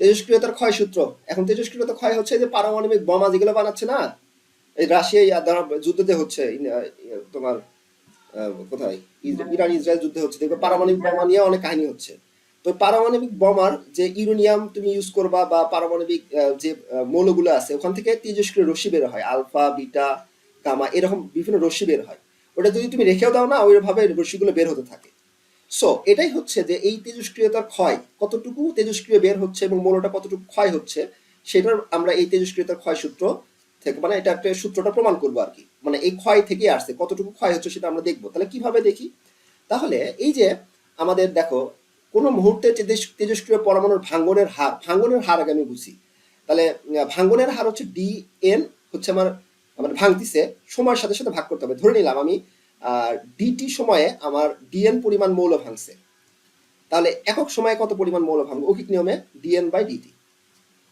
তেজস্ক্রিয়তার ক্ষয় সূত্র। এখন তেজস্ক্রিয়তা ক্ষয় হচ্ছে যে পারমাণবিক বোমা যেগুলো বানাচ্ছে না, এই রাশিয়া যুদ্ধতে হচ্ছে তোমার কোথায়? ইরান, ইসরায়েল যুদ্ধে হচ্ছে। দেখবে পারমাণবিক বোমা নিয়ে অনেক কাহিনী হচ্ছে। তো পারমাণবিক বোমার যে ইউরেনিয়াম তুমি ইউজ করবা বা পারমাণবিক যে মৌলগুলো আছে, ওখান থেকে তেজস্ক্রিয় রশ্মি বের হয়। আলফা, বিটা, গামা, এরকম বিভিন্ন রশ্মি বের হয়। ওটা যদি তুমি রেখেও দাও না, ওইভাবে রশ্মিগুলো বের হতে থাকে। সো এটাই হচ্ছে যে এই তেজস্ক্রিয়তার ক্ষয়, কতটুকু তেজস্ক্রিয় বের হচ্ছে এবং মৌলটা কতটুকু ক্ষয় হচ্ছে, সেটার আমরা এই তেজস্ক্রিয়তার ক্ষয় সূত্র থেকে মানে এটা একটা সূত্রটা প্রমাণ করব আর কি। মানে এই ক্ষয় থেকে আসছে, কতটুকু ক্ষয় হচ্ছে সেটা আমরা দেখব। তাহলে কীভাবে দেখি? তাহলে এই যে আমাদের দেখো, কোনো মুহূর্তে তেজস- তেজস্ক্রিয় পরমাণুর ভাঙ্গনের হার ভাঙ্গনের হার আগে আমি বুঝি। তাহলে ভাঙ্গনের হার হচ্ছে ডি এন হচ্ছে আমার আমার ভাঙতিছে, সময়ের সাথে সাথে ভাগ করতে হবে। ধরে নিলাম আমি ডিটি সময়ে আমার ডিএন পরিমাণ মৌল ভাঙছে। তাহলে একক সময়ে কত পরিমাণ মৌল ভাঙবে? ঐকিক নিয়মে ডিএন বাই ডিটি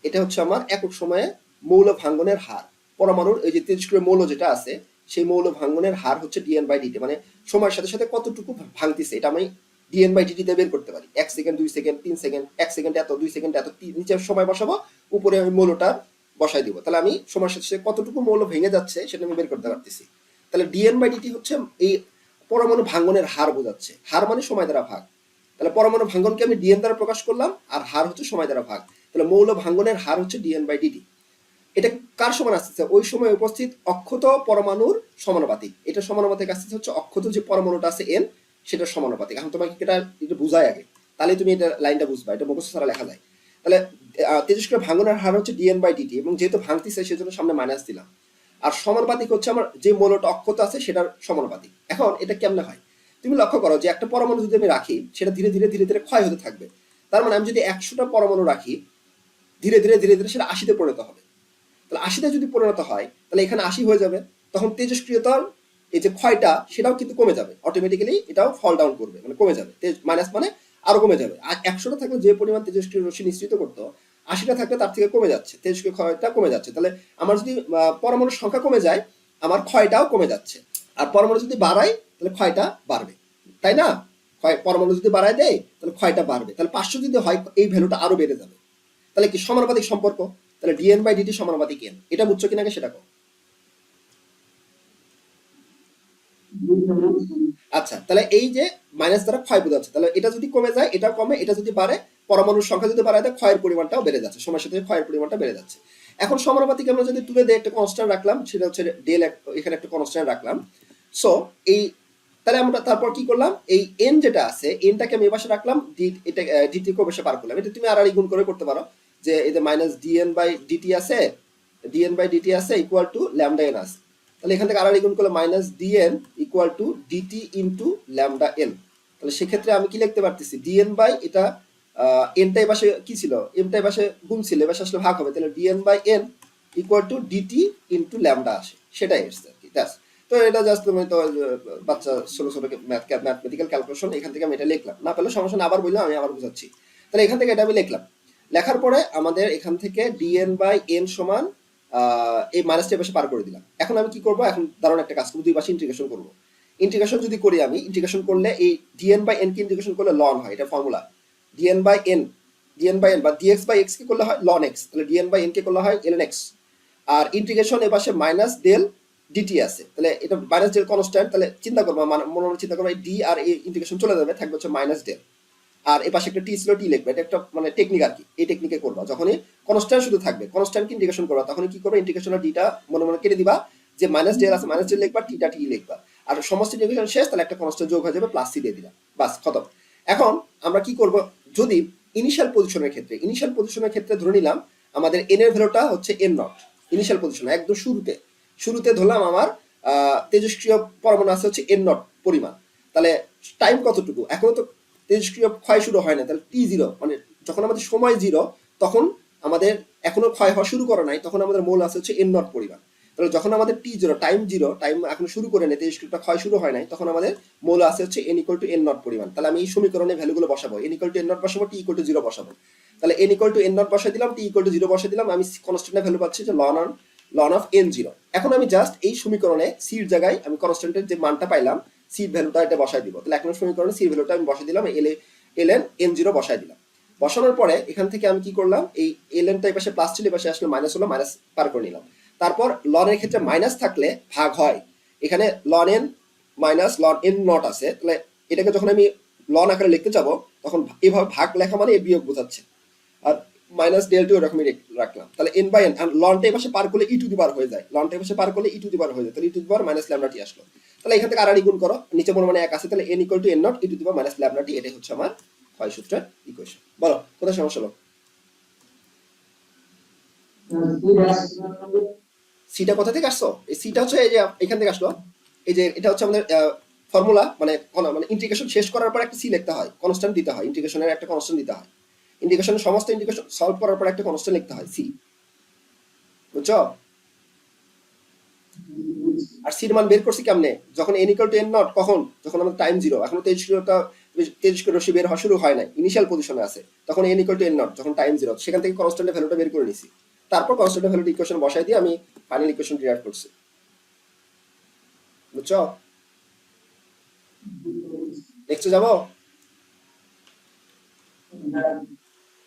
এটা হচ্ছে আমার একক সময়ে মৌল ভাঙ্গনের হার। পরমাণুর এই যে তেজস্ক্রিয় মৌল যেটা আছে, সেই মৌল ভাঙ্গনের হার হচ্ছে ডিএন বাই ডিটি মানে সময়ের সাথে সাথে কতটুকু ভাঙতিছে, এটা আমি ডিএন বাই ডিটিতে বের করতে পারি। এক সেকেন্ড, দুই সেকেন্ড, তিন সেকেন্ড, এক সেকেন্ড এত, দুই সেকেন্ড এত নিচে সময় বসাবো, উপরে আমি মৌলটা বসাই দিব। তাহলে আমি সময়ের সাথে সাথে কতটুকু মৌল ভেঙে যাচ্ছে, সেটা আমি বের করতে পারতেছি। তাহলে ডিএন বাই ডিটি হচ্ছে এই পরমাণু ভাঙ্গনের হার বোঝাচ্ছে। হার মানে সময় দ্বারা ভাগ। তাহলে পরমাণু ভাঙ্গনকে আমি ডিএন দ্বারা প্রকাশ করলাম, আর হার হচ্ছে সময় দ্বারা ভাগ। তাহলে মৌল ভাঙ্গনের হার হচ্ছে ডিএন বাই ডিটি এটা কার সমান আসতেছে? ওই সময় উপস্থিত অক্ষত পরমাণুর সমানুপাতিক। এটা সমানুপাতিক আসতেছে হচ্ছে অক্ষত যে পরমাণুটা আছে এন সেটা সমানুপাতিক। এখন তোমাকে এটা এটা বুঝায় আগে। তাহলে তুমি এটা লাইনটা বুঝবা, এটা মুখস্থ ছাড়া লেখা যায়। তাহলে তেজস্ক্রিয় ভাঙ্গনের হার হচ্ছে ডিএন বাই ডিটি এবং যেহেতু ভাঙতিছে, সেজন্য সামনে মাইনাস দিলাম। আর সমানুপাতিক হচ্ছে আমার যে মৌলটা অক্ষত আছে সেটার সমানুপাতিক। এখন এটা কেমনে হয়? তুমি লক্ষ্য করো যে একটা পরমাণু যদি আমি রাখি, সেটা ধীরে ধীরে ধীরে ধীরে ক্ষয় হতে থাকবে। তার মানে আমি যদি একশোটা পরমাণু রাখি, ধীরে ধীরে ধীরে ধীরে সেটা আশিতে পরিণত হবে। তাহলে আশিতে যদি পরিণত হয়, তাহলে এখানে আশি হয়ে যাবে। তখন তেজস্ক্রিয়তার এই যে ক্ষয়টা, সেটাও কিন্তু কমে যাবে। অটোমেটিক্যালি এটাও ফল ডাউন করবে মানে কমে যাবে। তেজ মাইনাস মানে আরও কমে যাবে। আর একশোটা থাকলে যে পরিমাণ তেজস্ক্রিয় রশ্মি নিঃসৃত করতো আশিটা থাকলে তার থেকে কমে যাচ্ছে তেজস্ক্রিয় ক্ষয়টা কমে যাচ্ছে। তাহলে আমার যদি পরমাণুর সংখ্যা কমে যায়, আমার ক্ষয়টাও কমে যাচ্ছে। আর পরমাণু যদি বাড়ায়, তাহলে ক্ষয়টা বাড়বে। তাই না? ক্ষয়, পরমাণু যদি বাড়ায় দেয়, তাহলে ক্ষয়টা বাড়বে। তাহলে পাঁচশো যদি হয়, এই ভ্যালুটা আরও বেড়ে যাবে। তাহলে কি সমানুপাতিক সম্পর্ক? তাহলে D N by D T সমানুপাতিক এন এটা বুঝছ কিনা সেটা কো আচ্ছা তাহলে এই যে মাইনাস দ্বারা ক্ষয় বোঝাচ্ছে, তাহলে এটা যদি কমে যায়, এটাও কমে, এটা যদি বাড়ে পরমাণুর সংখ্যা যদি বাড়ায় দেয় ক্ষয়ের পরিমাণটাও বেড়ে যাচ্ছে, সময়ের সাথে ক্ষয়ের পরিমাণটা বেড়ে যাচ্ছে। এখন সমানুপাতিক আমরা যদি তুলে দিয়ে একটা কনস্ট্যান্ট রাখলাম, সেটা হচ্ছে ডেল এখানে একটা কনস্ট্যান্ট রাখলাম। সো এই, তাহলে আমরা তারপর কি করলাম? এই এন যেটা আছে এনটাকে আমি এপাশে রাখলাম ডি এটা ডিটি কো বসে পার করলাম। এটা তুমি আর গুণ করে করতে পারো যে এই যে minus D N by D T আছে D N by D T আছে ইকুয়াল টু ল্যামডা এন আছে। তাহলে এখান থেকে আর গুণ করলে minus D N equal to D T into lambda N তাহলে সেক্ষেত্রে আমি কি লিখতে পারতেছি? ডিএন বাই এটা এনটাই পাশে কি ছিল? এমটাই পাশে গুণ ছিল, এবার আসলে ভাগ হবে। তাহলে D N by N equal to D T into lambda আসে। সেটাই এসছে আর কি তো এটা জাস্ট তুমি তো বাচ্চা ছোট ছোট ম্যাথমেটিক্যাল ক্যালকুলেশন এখান থেকে আমি এটা লিখলাম। না পেলে সমস্যা আবার বললাম আমি আবার বুঝাচ্ছি। তাহলে এখান থেকে এটা আমি লিখলাম। লেখার পরে আমাদের এখান থেকে ডিএন বাই এন সমান এই মাইনাসটা পাশে পার করে দিলাম। এখন আমি কি করব? এখন দারুণ একটা কাজ করব। দুই পাশে ইন্টিগ্রেশন করব। ইন্টিগ্রেশন যদি করি আমি ইন্টিগ্রেশন করলে এই ডিএন বাই এন কে ইন্টিগ্রেশন করলে লন হয়, এটা formula D N by N D N by N বা ডিএক্স বাই এক্স কে করলে হয়? লন এক্স তাহলে ডিএন বাই এন কে করলে হয়? এল এক্স আর ইন্টিগ্রেশন এ পাশে মাইনাস ডেল ডিটি আছে, তাহলে এটা মাইনাস ডেল কনস্ট্যান্ট তাহলে চিন্তা করব মানে মনে চিন্তা করব ডি আর এই ইন্টিগ্রেশন চলে যাবে, থাকবে হচ্ছে মাইনাস ডেল আর এ পাশে একটা টি ছিল টি লিখবে, এটা একটা মানে টেকনিক আর কি, এই টেকনিকে করবা, যখনই কনস্ট্যান্ট শুধু থাকবে কনস্ট্যান্ট ইন্টিগ্রেশন করবা তখন কি করবে? ইন্টিগ্রেশনের ডিটা মনে মনে কেটে দিবা, যে মাইনাস ডেল আছে মাইনাস ডেল লিখবা টিটা টি লিখবা, আর সমস্ত ইন্টিগ্রেশন শেষ, তাহলে একটা কনস্ট্যান্ট যোগ হয়ে যাবে প্লাস সি দিয়ে দিলাম বাস, খতম, এখন আমরা কি করব? যদি ইনিশিয়াল পজিশনের ক্ষেত্রে ইনিশিয়াল পজিশনের ক্ষেত্রে ধরে নিলাম, আমাদের এন এর ভ্যালুটা হচ্ছে এন নট ইনিশিয়াল পজিশন একদম শুরুতে। শুরুতে ধরলাম আমার তেজস্ক্রিয় পরমাণু আছে হচ্ছে এন নট পরিমাণ। তাহলে টাইম কতটুকু? এখনও তো তেজস্ক্রিয় ক্ষয় শুরু হয় না, তাহলে টি জিরো মানে যখন আমাদের সময় জিরো তখন আমাদের এখনও ক্ষয় হওয়া শুরু করে নাই, তখন আমাদের মোল আছে হচ্ছে এন নট পরিমাণ। তাহলে যখন আমাদের T zero time zero time এখন শুরু করে নেই তেজস্ক্রিয়টা ক্ষয় শুরু হয় নাই, তখন আমাদের মূল আছে হচ্ছে N equal to N naught পরিমাণ। তাহলে আমি এই সমীকরণে ভ্যালুগুলো বসাবো। N equal to N naught বসাবো টি ইকুয়াল টু জিরো বসাবো। তাহলে N equal to N naught বসাই দিলাম টি ইকুয়াল টু জিরো বসাই দিলাম, আমি কনস্ট্যান্টের ভ্যালু পাচ্ছি যে ln on ln of N zero এখন আমি জাস্ট এই সমীকরণে সির জায়গায় আমি কনস্ট্যান্টের যে মানটা পাইলাম সির ভ্যালুটা এটা বসাই দিব। তাহলে নম্বর সমীকরণে সির ভ্যালুটা আমি বসাই দিলাম L L N N zero বসাই দিলাম। বসানোর পরে এখান থেকে আমি কি করলাম, এই এল এনটা এই পাশে প্লাস ছিল এই আসলে মাইনাস হলো মাইনাস পার করে নিলাম। তারপর লনের ক্ষেত্রে মাইনাস থাকলে ভাগ হয়। এখানে ln N minus ln N naught আছে। তাহলে এটাকে যখন আমি লন আকারে লিখতে যাব, তখন এভাবে ভাগ লেখা মানে বিয়োগ বোঝাচ্ছে। আর মাইনাস ডেল টু এরকমই রাখলাম। তাহলে এন বাই এন লনটা এই পাশে পার করলে ই টু দি বার হয়ে যায়। লনটা এই পাশে পার করলে ই টু দি বার হয়ে যায়। তাহলে E to the power minus lambda T আসলো। তাহলে এখান থেকে আড়াআড়ি গুণ করো। নিচে মনে মানে এক আছে, তাহলে N equal to N naught E to the power minus lambda T এটাই হচ্ছে আমার ক্ষয় সূত্রের ইকুয়েশন বলো, কোথায় সমস্যা হলো? সিটা কোথা থেকে আসছো? এই সিটা হচ্ছে এই যে এখান থেকে আসলো। এই যে এটা হচ্ছে আমাদের ফর্মুলা মানে মানে ইন্টিগ্রেশন শেষ করার পর একটা সি লিখতে হয় কনস্ট্যান্ট দিতে হয় ইন্টিগ্রেশনের একটা কনস্ট্যান্ট দিতে হয়। ইন্টিগ্রেশনের সমস্ত ইন্টিগ্রেশন সলভ করার পর একটা কনস্ট্যান্ট লিখতে হয় সি বুঝছ? আর সির মান বের করছি কেমনে? যখন N equal to N naught কখন? যখন আমাদের টাইম জিরো এখনও তেজস্ক্রিয়তা তেজস্ক্রিয় রশ্মি বের হওয়া শুরু হয় নাই ইনিশিয়াল পজিশনে আছে। তখন N equal to N naught যখন টাইম জিরো সেখান থেকে কনস্ট্যান্টের ভ্যালুটা বের করে নিছি। তারপর কনস্ট্যান্ট ভ্যালুটা ইকুয়েশন বসাই দিয়ে আমি ফাইনাল ইকুয়েশন ডিরাইভ করছি। বুঝছ? নেক্সটে যাব?